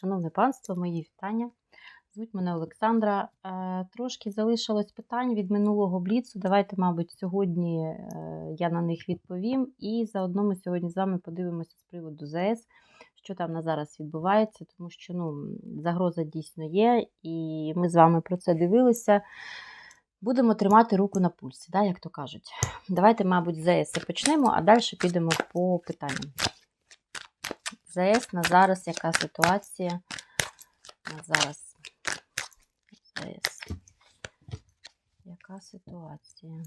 Шановне панство, мої вітання. Звуть мене Олександра. Е, Трошки залишилось питань від минулого бліцу. Давайте, мабуть, сьогодні е, я на них відповім. І заодно ми сьогодні з вами подивимося з приводу ЗС, що там на зараз відбувається, тому що ну, загроза дійсно є, і ми з вами про це дивилися. Будемо тримати руку на пульсі, да, як то кажуть. Давайте, мабуть, з ЗС почнемо, а далі підемо по питанням. ЗС на зараз яка ситуація? На зараз. ЗС. Яка ситуація?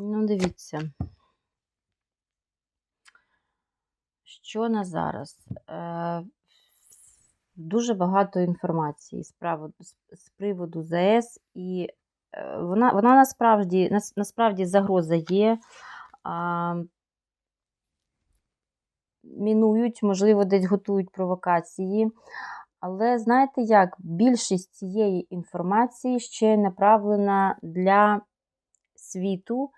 Ну, дивіться. Що на зараз? Е, дуже багато інформації з, праводу, з, приводу ЗС, і е, вона вона насправді нас, насправді загроза є. А, мінують, можливо, десь готують провокації. Але знаєте як, більшість цієї інформації ще направлена для світу,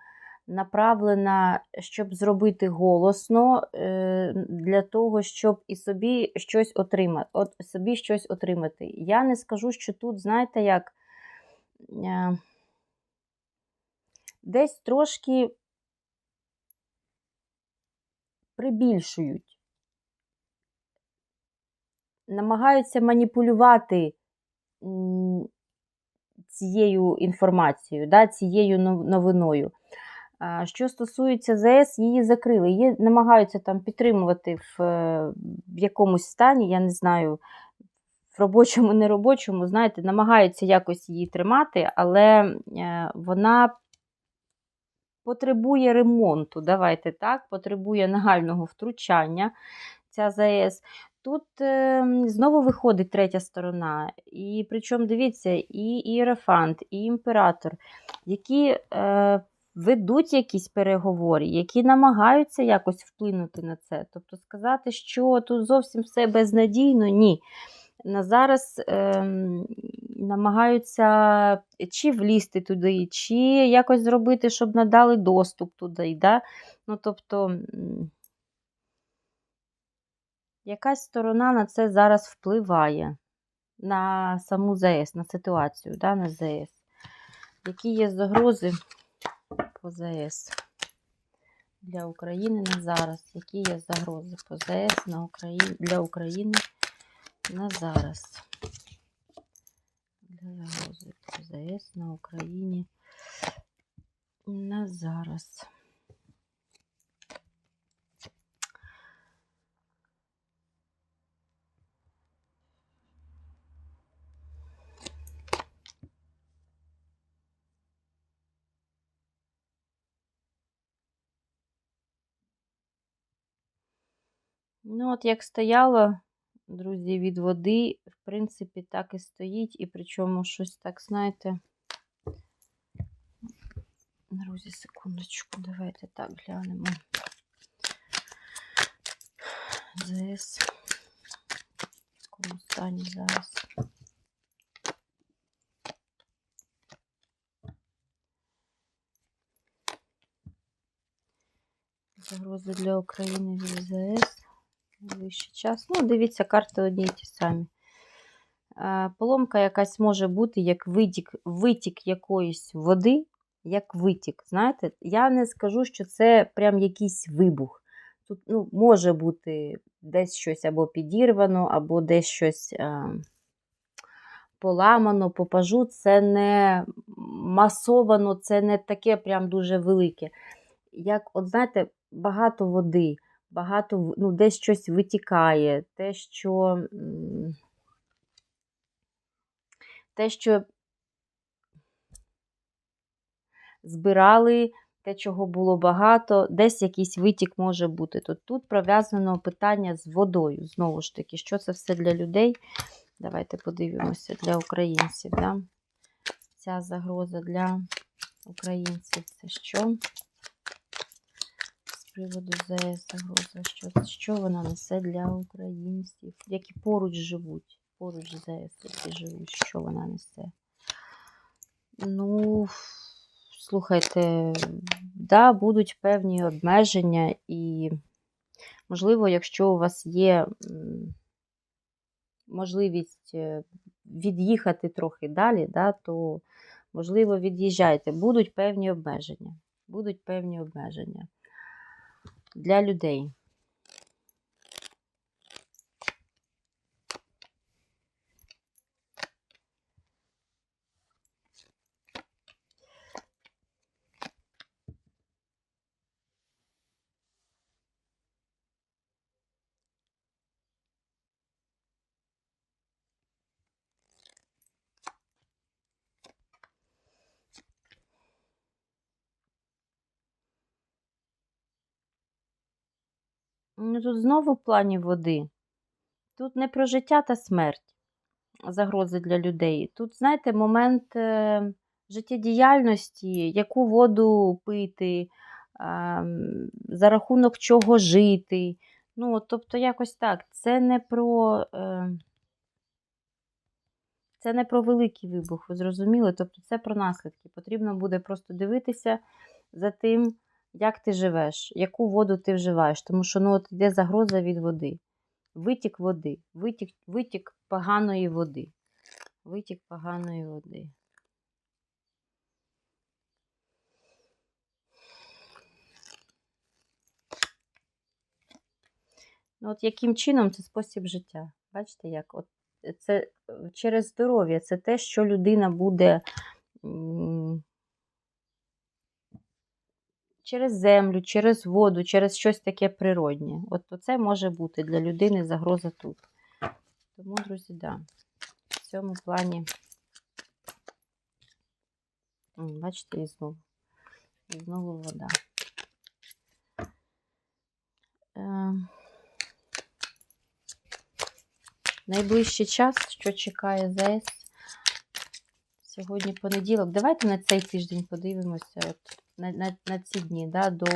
направлена, щоб зробити голосно, е, для того, щоб і собі щось отримати. От собі щось отримати. Я не скажу, що тут, знаєте, як е, десь трошки прибільшують. Намагаються маніпулювати цією інформацією, да, цією новиною. Що стосується ЗС, її закрили. Її намагаються там підтримувати в, в якомусь стані, я не знаю, в робочому, неробочому, знаєте, намагаються якось її тримати, але е, вона потребує ремонту. Давайте так, потребує нагального втручання. Ця ЗС. Тут е, знову виходить третя сторона. І причому, дивіться, і ієрофант, і імператор, які е, ведуть якісь переговори, які намагаються якось вплинути на це. Тобто сказати, що тут зовсім все безнадійно, ні. На зараз е, намагаються чи влізти туди, чи якось зробити, щоб надали доступ туди. Да? Ну, тобто, якась сторона на це зараз впливає, на саму ЗС, на ситуацію, да, на ЗС. Які є загрози по ЗС для України на зараз? Які є загрози по ЗС на Україні, для України на зараз? Для загрози по ЗС на Україні на зараз. Ну, от як стояло, друзі, від води, в принципі, так і стоїть, і причому щось так, знаєте. Друзі, секундочку, давайте так глянемо. ЗС. В якому стані зараз. Загрози для України від ЗС вищий час. Ну, дивіться, карти одні й ті самі. Поломка якась може бути, як витік, витік якоїсь води, як витік. Знаєте, я не скажу, що це прям якийсь вибух. Тут ну, може бути десь щось або підірвано, або десь щось а, поламано, попажу. Це не масовано, це не таке прям дуже велике. Як, от знаєте, багато води багато ну, десь щось витікає, те, що те, що збирали, те, чого було багато, десь якийсь витік може бути. Тут, тут пров'язано питання з водою. Знову ж таки, що це все для людей? Давайте подивимося для українців. Да? Ця загроза для українців це що? Приводу ЗС загроза, що, що вона несе для українців, які поруч живуть, поруч з ЗС, які живуть, що вона несе? Ну, слухайте, да, будуть певні обмеження, і, можливо, якщо у вас є можливість е, від'їхати трохи далі, да, то, можливо, від'їжджайте. Будуть певні обмеження. Будуть певні обмеження для людей. Тут знову в плані води. Тут не про життя та смерть загрози для людей. Тут, знаєте, момент е, життєдіяльності, яку воду пити, за рахунок чого жити. Ну, тобто, якось так. Це не про. Е, це не про великий вибух, ви зрозуміли? Тобто це про наслідки. Потрібно буде просто дивитися за тим, як ти живеш, яку воду ти вживаєш. Тому що ну, от йде загроза від води. Витік води, витік, витік поганої води. Витік поганої води. Ну, от яким чином це спосіб життя? Бачите, як? От це е, через здоров'я, це те, що людина буде через землю, через воду, через щось таке природнє. От це може бути для людини загроза тут. Тому, друзі, да, в цьому плані, бачите, і знову, і знову вода. Е, найближчий час, що чекає ЗС. Сьогодні понеділок. Давайте на цей тиждень подивимося. От, на, на, на ці дні, да, до,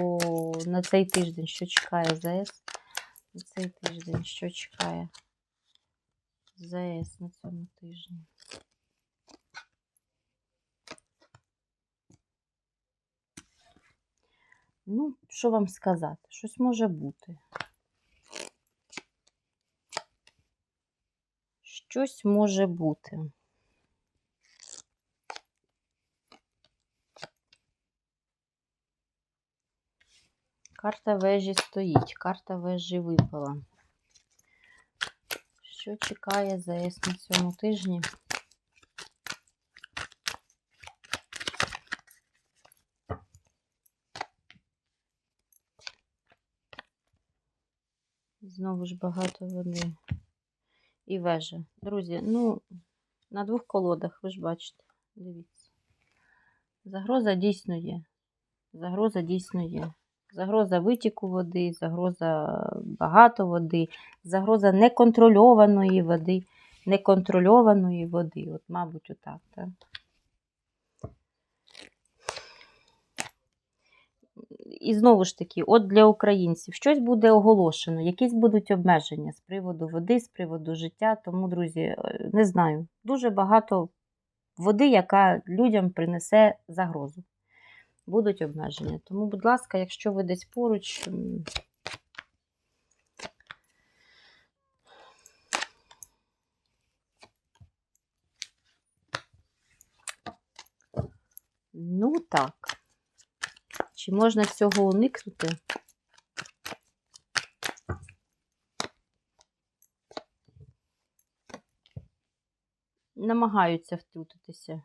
на цей тиждень, що чекає ЗС. На цей тиждень, що чекає ЗС на цьому тижні. Ну, що вам сказати? Щось може бути. Щось може бути. Карта вежі стоїть, карта вежі випала. Що чекає ЗС на цьому тижні? Знову ж багато води. І вежа. Друзі, ну, на двох колодах, ви ж бачите, дивіться. Загроза дійсно є. Загроза дійсно є. Загроза витіку води, загроза багато води, загроза неконтрольованої води, неконтрольованої води. От, мабуть, отак, так. І знову ж таки, от для українців щось буде оголошено, якісь будуть обмеження з приводу води, з приводу життя. Тому, друзі, е, не знаю, дуже багато води, яка людям принесе загрозу будуть обмеження. Тому, будь ласка, якщо ви десь поруч. Ну так. Чи можна цього уникнути? Намагаються втрутитися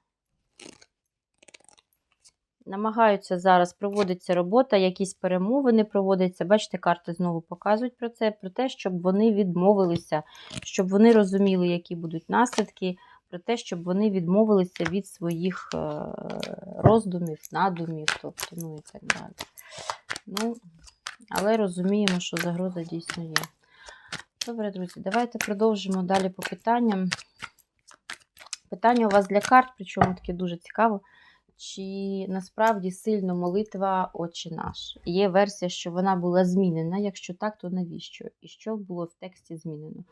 намагаються зараз проводиться робота, якісь перемовини проводяться. Бачите, карти знову показують про це, про те, щоб вони відмовилися, щоб вони розуміли, які будуть наслідки. про те, щоб вони відмовилися від своїх е, роздумів, надумів, тобто, ну і так далі. Ну, але розуміємо, що загроза дійсно є. Добре, друзі, давайте продовжимо далі по питанням. Питання у вас для карт, причому таке дуже цікаво. Чи насправді сильно молитва Отче наш? Є версія, що вона була змінена. Якщо так, то навіщо? І що було в тексті змінено?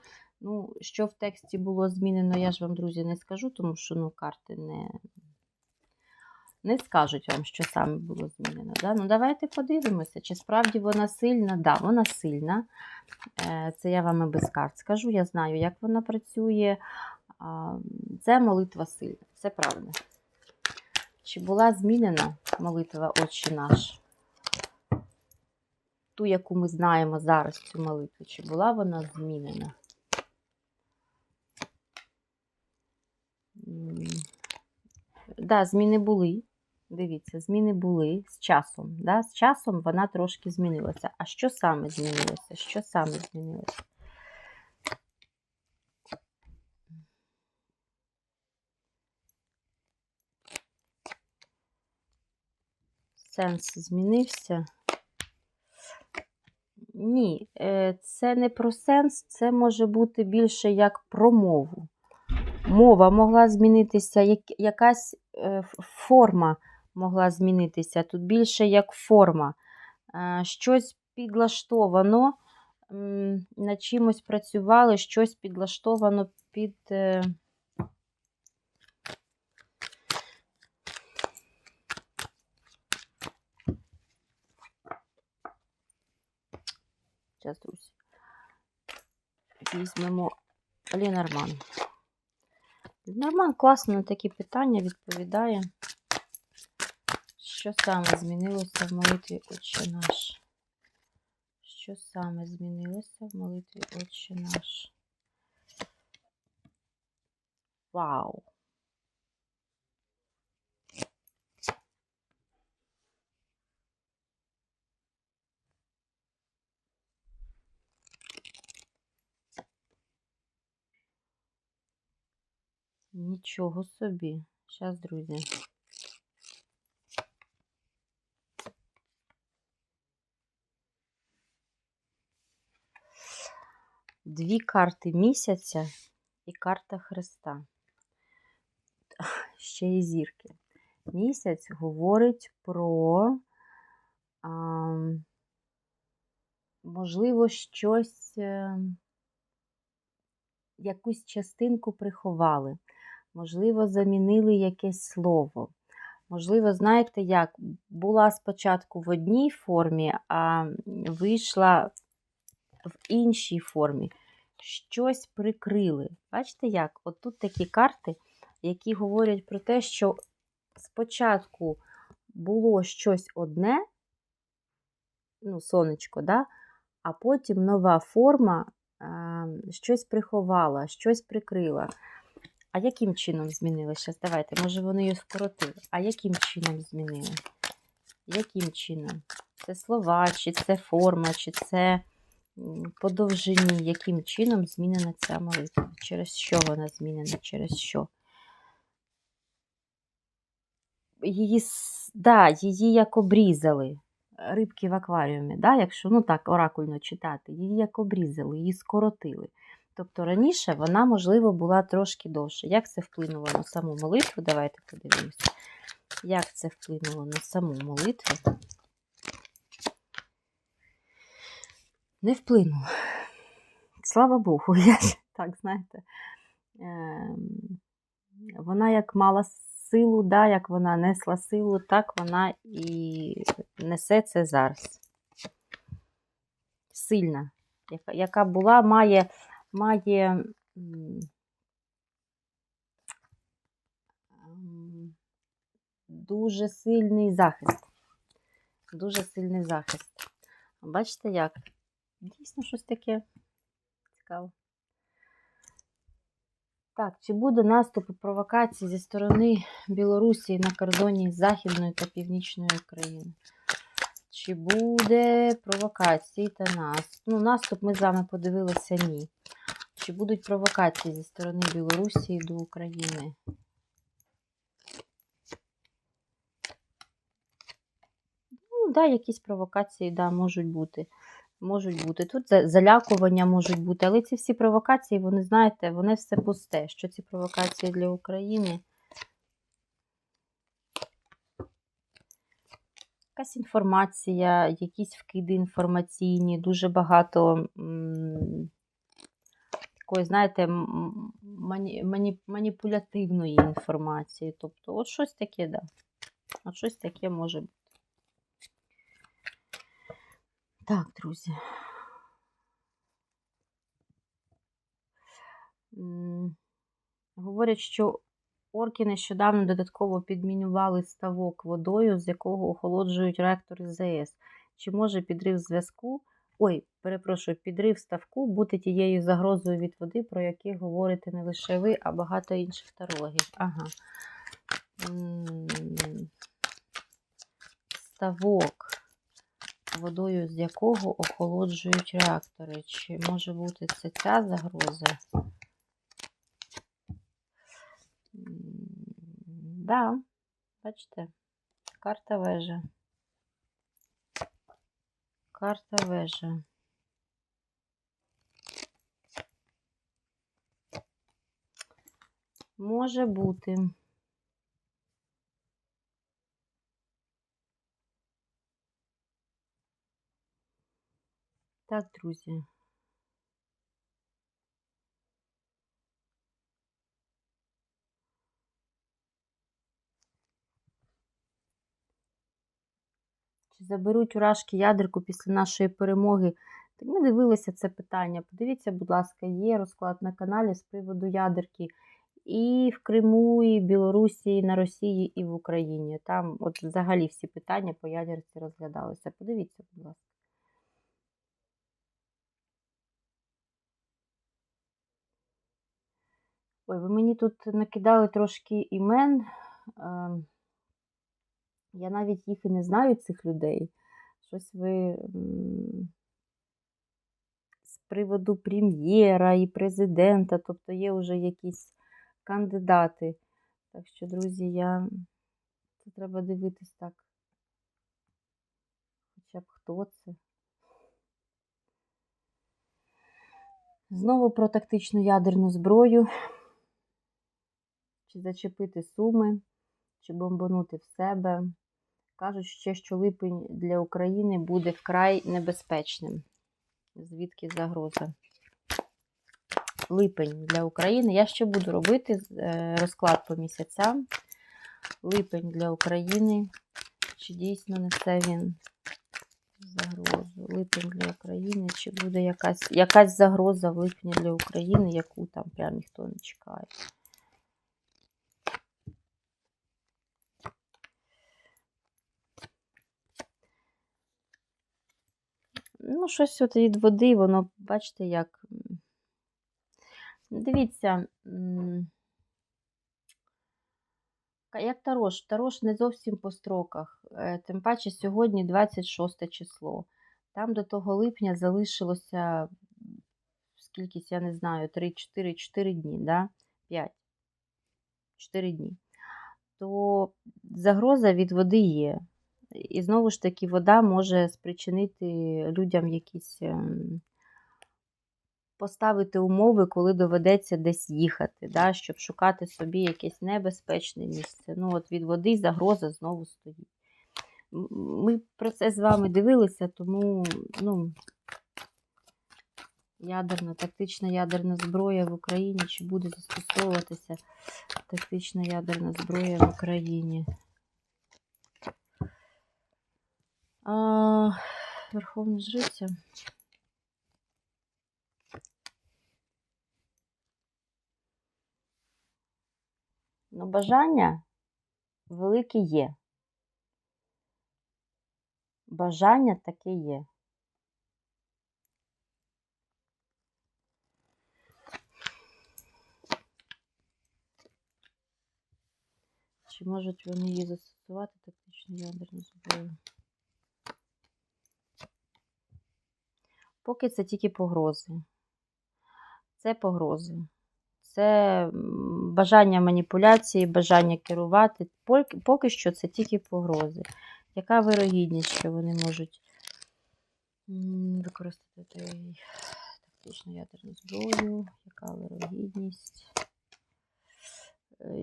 Ну, що в тексті було змінено, я ж вам, друзі, не скажу, тому що ну, карти не, не скажуть вам, що саме було змінено. Да? Ну, давайте подивимося, чи справді вона сильна. Да, вона сильна. Е, Це я вам і без карт скажу. Я знаю, як вона працює. Це молитва сильна. Це правда. Чи була змінена молитва Отче наш? Ту, яку ми знаємо зараз, цю молитву, чи була вона змінена? Да, зміни були. Дивіться, зміни були з часом. Да? З часом вона трошки змінилася. А що саме змінилося? Що саме змінилося? Сенс змінився. Ні, е, це не про сенс, це може бути більше як про мову. Мова могла змінитися, як- якась е, форма могла змінитися. Тут більше як форма. Е, Щось підлаштовано, м, над чимось працювали, щось підлаштовано під. Зараз. Візьмемо Ленорман. Ленорман класно на такі питання відповідає. Що саме змінилося в молитві Отче наш? Що саме змінилося в молитві Отче наш? Вау! Нічого собі. Зараз, друзі. Дві карти місяця і карта Христа. Ще й зірки. Місяць говорить про, а, можливо, щось, е, якусь частинку приховали. Можливо, замінили якесь слово. Можливо, знаєте як? Була спочатку в одній формі, а вийшла в іншій формі. Щось прикрили. Бачите як? От тут такі карти, які говорять про те, що спочатку було щось одне, ну, сонечко, да? а потім нова форма а, щось приховала, щось прикрила. А яким чином змінили? Зараз давайте, може вони її скоротили. А яким чином змінили? Яким чином? Це слова, чи це форма, чи це м, по довжині, яким чином змінена ця молитва? Через що вона змінена? Через що? Її, да, її як обрізали. Рибки в акваріумі, да, якщо ну так оракульно читати, її як обрізали, її скоротили. Тобто раніше вона, можливо, була трошки довше. Як це вплинуло на саму молитву? Давайте подивимося. Як це вплинуло на саму молитву? Не вплинуло. Слава Богу, я так, знаєте. Ем, Вона як мала силу, да, як вона несла силу, так вона і несе це зараз. Сильна, яка, яка була, має, має м, м, дуже сильний захист. Дуже сильний захист. Бачите, як? Дійсно щось таке цікаве. Так, чи буде наступ і провокації зі сторони Білорусі на кордоні Західної та Північної України? Чи буде провокації та наступ? Ну, наступ ми з вами подивилися ні. Чи будуть провокації зі сторони Білорусі до України? Ну, да, якісь провокації, да, можуть бути. Можуть бути. Тут залякування можуть бути, але ці всі провокації, вони, знаєте, вони все пусте. Що ці провокації для України? Якась інформація, якісь вкиди інформаційні, дуже багато м, такої, знаєте, мані, мані, маніпулятивної інформації. Тобто, от щось таке, да. От щось таке може бути. Так, друзі. Говорять, що орки нещодавно додатково підмінювали ставок водою, з якого охолоджують реактори ЗАЕС. Чи може підрив зв'язку, ой, перепрошую, підрив ставку бути тією загрозою від води, про які говорите не лише ви, а багато інших тарологів? Ага. Ставок, водою з якого охолоджують реактори. Чи може бути це ця загроза? Да, бачите, карта вежа. Карта вежа. Може бути. Так, друзі. Заберуть уражки ядерку після нашої перемоги? Так ми дивилися це питання. Подивіться, будь ласка, є розклад на каналі з приводу ядерки і в Криму, і в Білорусі, і на Росії, і в Україні. Там от взагалі всі питання по ядерці розглядалися. Подивіться, будь ласка. Ой, ви мені тут накидали трошки імен. Я навіть їх і не знаю, цих людей. Щось ви з приводу прем'єра і президента, тобто є вже якісь кандидати. Так що, друзі, я це треба дивитись так. Хоча б хто це. Знову про тактичну ядерну зброю. Чи зачепити суми, чи бомбанути в себе. Кажуть ще, що липень для України буде вкрай небезпечним. Звідки загроза? Липень для України. Я ще буду робити е, розклад по місяцям. Липень для України. Чи дійсно несе він загрозу? Липень для України. Чи буде якась, якась загроза в липні для України, яку там прям ніхто не чекає? Ну, щось от від води, воно, бачите, як. Дивіться, як Тарош. Тарош не зовсім по строках. Е, Тим паче сьогодні 26 число. Там до того липня залишилося скількись, я не знаю, 3-4 4 дні, да? 5. 4 дні. То загроза від води є. І знову ж таки, вода може спричинити людям якісь ем, поставити умови, коли доведеться десь їхати, да, щоб шукати собі якесь небезпечне місце. Ну, от від води загроза знову стоїть. Ми про це з вами дивилися, тому ну, ядерна, тактична ядерна зброя в Україні, чи буде застосовуватися тактична ядерна зброя в Україні. А, Верховна Жриця. Ну, бажання велике є. Бажання таке є. Чи можуть вони її застосувати тактичну ядерну зброю? Поки це тільки погрози. Це погрози. Це бажання маніпуляції, бажання керувати. Поки, що це тільки погрози. Яка вирогідність, що вони можуть використати тактичну ядерну зброю? Яка вирогідність?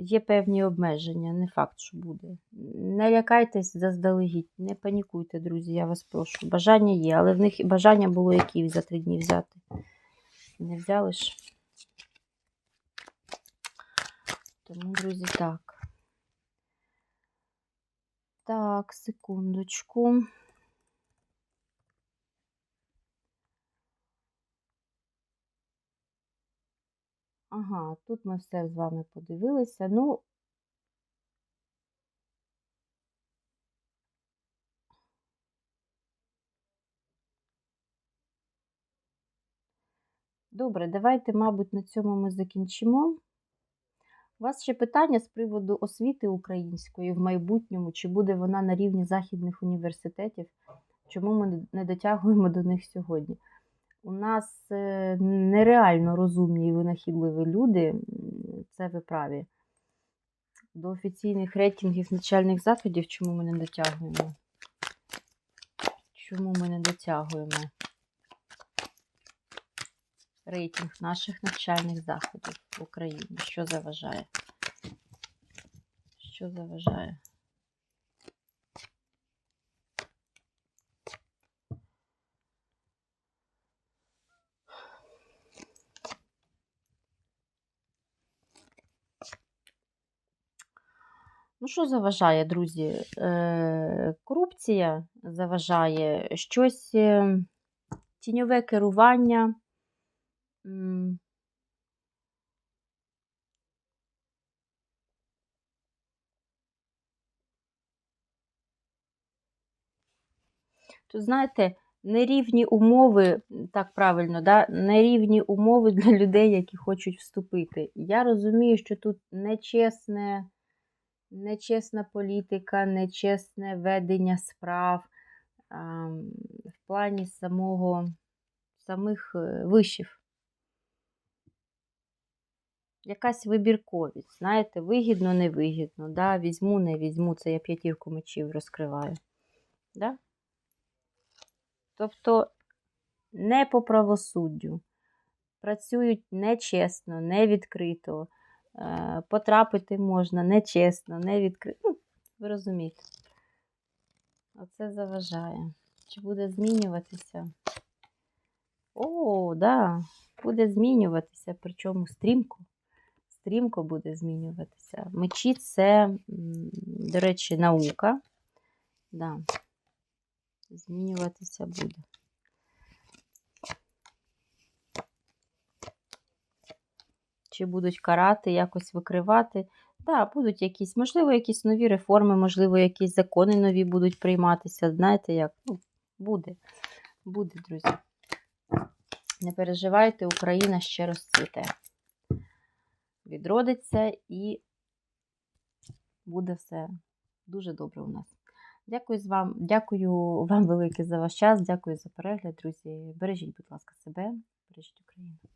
Є певні обмеження, не факт, що буде. Не лякайтесь заздалегідь, не панікуйте, друзі, я вас прошу. Бажання є, але в них бажання було які за три дні взяти. Не взяли ж. Тому, друзі, так. Так, секундочку. Ага, тут ми все з вами подивилися. Ну, добре, давайте, мабуть, на цьому ми закінчимо. У вас ще питання з приводу освіти української в майбутньому, чи буде вона на рівні західних університетів? Чому ми не дотягуємо до них сьогодні? У нас е, нереально розумні і винахідливі люди, це ви праві. До офіційних рейтингів навчальних закладів чому ми не дотягуємо? Чому ми не дотягуємо? Рейтинг наших навчальних заходів в Україні. Що заважає? Що заважає? Що заважає, друзі? Е, корупція заважає щось е, тіньове керування. Тут, знаєте, нерівні умови, так правильно, да? нерівні умови для людей, які хочуть вступити. Я розумію, що тут нечесне, нечесна політика, нечесне ведення справ в плані самого, самих е, вишів. Якась вибірковість, знаєте, вигідно, невигідно, да? візьму, не візьму, це я п'ятірку мечів розкриваю. Да? Тобто не по правосуддю, працюють нечесно, невідкрито, потрапити можна нечесно, невідкрито. Ну, ви розумієте. Оце заважає. Чи буде змінюватися? О, да, буде змінюватися, причому стрімко. Стрімко буде змінюватися. Мечі це, до речі, наука. Да. Змінюватися буде. Чи будуть карати, якось викривати? Так, да, будуть якісь, можливо, якісь нові реформи, можливо, якісь закони нові будуть прийматися. Знаєте як? Ну, буде. Буде, друзі. Не переживайте, Україна ще розцвіте. Відродиться і буде все дуже добре у нас. Дякую з вам, дякую вам велике за ваш час. Дякую за перегляд, друзі. Бережіть, будь ласка, себе, бережіть Україну.